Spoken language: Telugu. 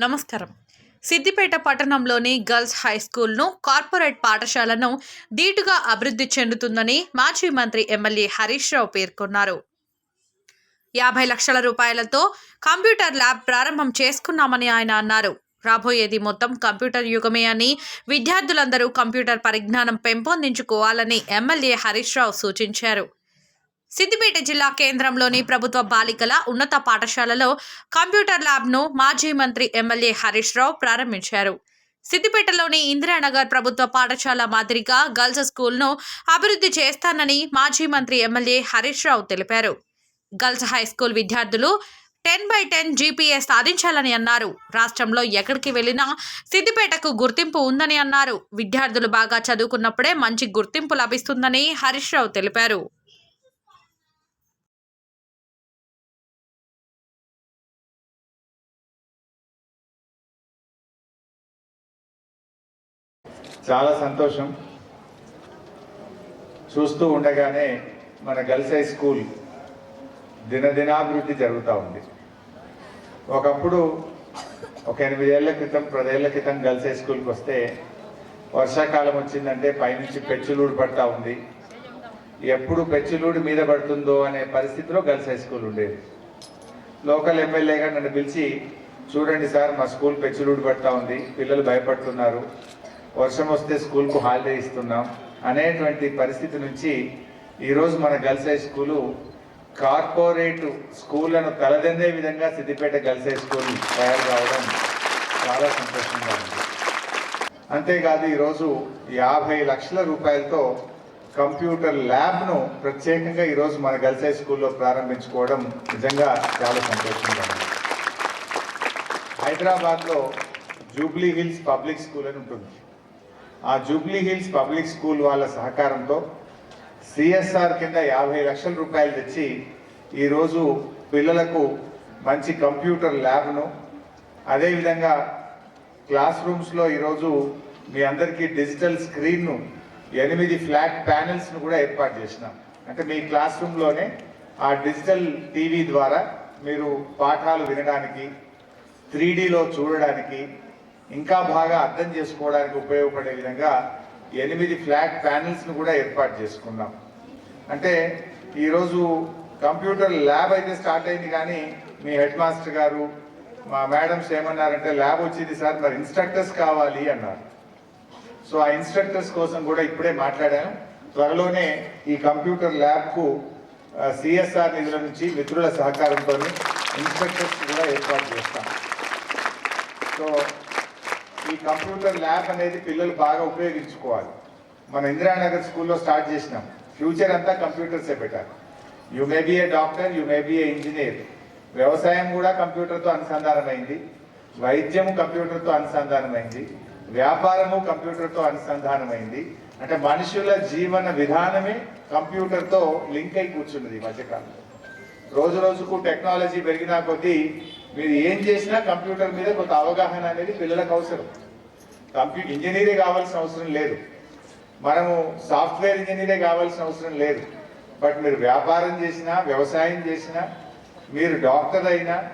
నమస్కారం. సిద్దిపేట పట్టణంలోని గర్ల్స్ హై స్కూల్ను కార్పొరేట్ పాఠశాలను ధీటుగా అభివృద్ధి చెందుతుందని మాజీ మంత్రి ఎమ్మెల్యే హరీష్ రావు పేర్కొన్నారు. యాభై లక్షల రూపాయలతో కంప్యూటర్ ల్యాబ్ ప్రారంభం చేసుకున్నామని ఆయన అన్నారు. రాబోయేది మొత్తం కంప్యూటర్ యుగమే అని విద్యార్థులందరూ కంప్యూటర్ పరిజ్ఞానం పెంపొందించుకోవాలని ఎమ్మెల్యే హరీష్ రావు సూచించారు. సిద్దిపేట జిల్లా కేంద్రంలోని ప్రభుత్వ బాలికల ఉన్నత పాఠశాలలో కంప్యూటర్ ల్యాబ్ను మాజీ మంత్రి ఎమ్మెల్యే హరీష్ రావు ప్రారంభించారు. సిద్దిపేటలోని ఇందిరానగర్ ప్రభుత్వ పాఠశాల మాదిరిగా గర్ల్స్ స్కూల్ను అభివృద్ధి చేస్తానని మాజీ మంత్రి ఎమ్మెల్యే హరీష్ రావు తెలిపారు. గర్ల్స్ హై స్కూల్ విద్యార్థులు టెన్ బై టెన్ జీపీఏ సాధించాలని అన్నారు. రాష్ట్రంలో ఎక్కడికి వెళ్ళినా సిద్దిపేటకు గుర్తింపు ఉందని అన్నారు. విద్యార్థులు బాగా చదువుకున్నప్పుడే మంచి గుర్తింపు లభిస్తుందని హరీష్ రావు తెలిపారు. చాలా సంతోషం. చూస్తూ ఉండగానే మన గర్ల్స్ హై స్కూల్ దినదినాభివృద్ధి జరుగుతూ ఉంది. ఒకప్పుడు ఒక ఎనిమిదేళ్ళ క్రితం పదేళ్ళ క్రితం గర్ల్స్ హై స్కూల్కి వస్తే వర్షాకాలం వచ్చిందంటే పైనుంచి పెచ్చులూడు పడతా ఉంది. ఎప్పుడు పెచ్చులూడు మీద పడుతుందో అనే పరిస్థితిలో గర్ల్స్ హై స్కూల్ ఉండేది. లోకల్ ఎమ్మెల్యేగా నన్ను పిలిచి చూడండి సార్ మా స్కూల్ పెచ్చులూడు పడతా ఉంది పిల్లలు భయపడుతున్నారు. వర్షం వస్తే స్కూల్కు హాలిడే ఇస్తున్నాం అనేటువంటి పరిస్థితి నుంచి ఈరోజు మన గర్ల్స్ హై స్కూలు కార్పొరేట్ స్కూళ్ళను తలదెందే విధంగా సిద్దిపేట గర్ల్స్ హై స్కూల్ తయారు కావడం చాలా సంతోషంగా ఉంది. అంతేకాదు ఈరోజు యాభై లక్షల రూపాయలతో కంప్యూటర్ ల్యాబ్ను ప్రత్యేకంగా ఈరోజు మన గర్ల్స్ హై స్కూల్లో ప్రారంభించుకోవడం నిజంగా చాలా సంతోషంగా ఉంది. హైదరాబాద్లో జూబ్లీ హిల్స్ పబ్లిక్ స్కూల్ అని ఉంటుంది. ఆ జూబ్లీ హిల్స్ పబ్లిక్ స్కూల్ వాళ్ళ సహకారంతో సిఎస్ఆర్ కింద యాభై లక్షల రూపాయలు తెచ్చి ఈరోజు పిల్లలకు మంచి కంప్యూటర్ ల్యాబ్ను అదేవిధంగా క్లాస్ రూమ్స్లో ఈరోజు మీ అందరికీ డిజిటల్ స్క్రీన్ను ఎనిమిది ఫ్లాట్ ప్యానెల్స్ను కూడా ఏర్పాటు చేసినాం. అంటే మీ క్లాస్ రూమ్లోనే ఆ డిజిటల్ టీవీ ద్వారా మీరు పాఠాలు వినడానికి త్రీ చూడడానికి ఇంకా బాగా అర్థం చేసుకోవడానికి ఉపయోగపడే విధంగా ఎనిమిది ఫ్లాట్ ప్యానెల్స్ను కూడా ఏర్పాటు చేసుకున్నాం. అంటే ఈరోజు కంప్యూటర్ ల్యాబ్ అయితే స్టార్ట్ అయింది కానీ మీ హెడ్ మాస్టర్ గారు మా మేడమ్స్ ఏమన్నారంటే ల్యాబ్ వచ్చింది సార్ మరి ఇన్స్ట్రక్టర్స్ కావాలి అన్నారు. సో ఆ ఇన్స్ట్రక్టర్స్ కోసం కూడా ఇప్పుడే మాట్లాడాను. త్వరలోనే ఈ కంప్యూటర్ ల్యాబ్కు సిఎస్ఆర్ నిధుల నుంచి మిత్రుల సహకారంతో ఇన్స్ట్రక్టర్స్ కూడా ఏర్పాటు చేస్తాం. సో ఈ కంప్యూటర్ ల్యాబ్ అనేది పిల్లలు బాగా ఉపయోగించుకోవాలి. మన ఇందిరానగర్ స్కూల్లో స్టార్ట్ చేసినాం. ఫ్యూచర్ అంతా కంప్యూటర్సే పెట్టాలి you may be a doctor you may be a engineer వ్యవసాయం కూడా కంప్యూటర్తో అనుసంధానమైంది వైద్యము కంప్యూటర్తో అనుసంధానమైంది వ్యాపారము కంప్యూటర్తో అనుసంధానమైంది అంటే మనుషుల జీవన విధానమే కంప్యూటర్తో లింక్ అయి కూర్చున్నది ఈ మధ్యకాలంలో. రోజు రోజుకు టెక్నాలజీ పెరిగినా కొద్దీ మీరు ఏం చేసినా కంప్యూటర్ మీద కొంత అవగాహన అనేది పిల్లలకు అవసరం. కంప్యూ ఇంజనీరే కావాల్సిన అవసరం లేదు. మనము సాఫ్ట్వేర్ ఇంజనీరే కావాల్సిన అవసరం లేదు. బట్ మీరు వ్యాపారం చేసినా వ్యవసాయం చేసినా మీరు డాక్టర్ అయినా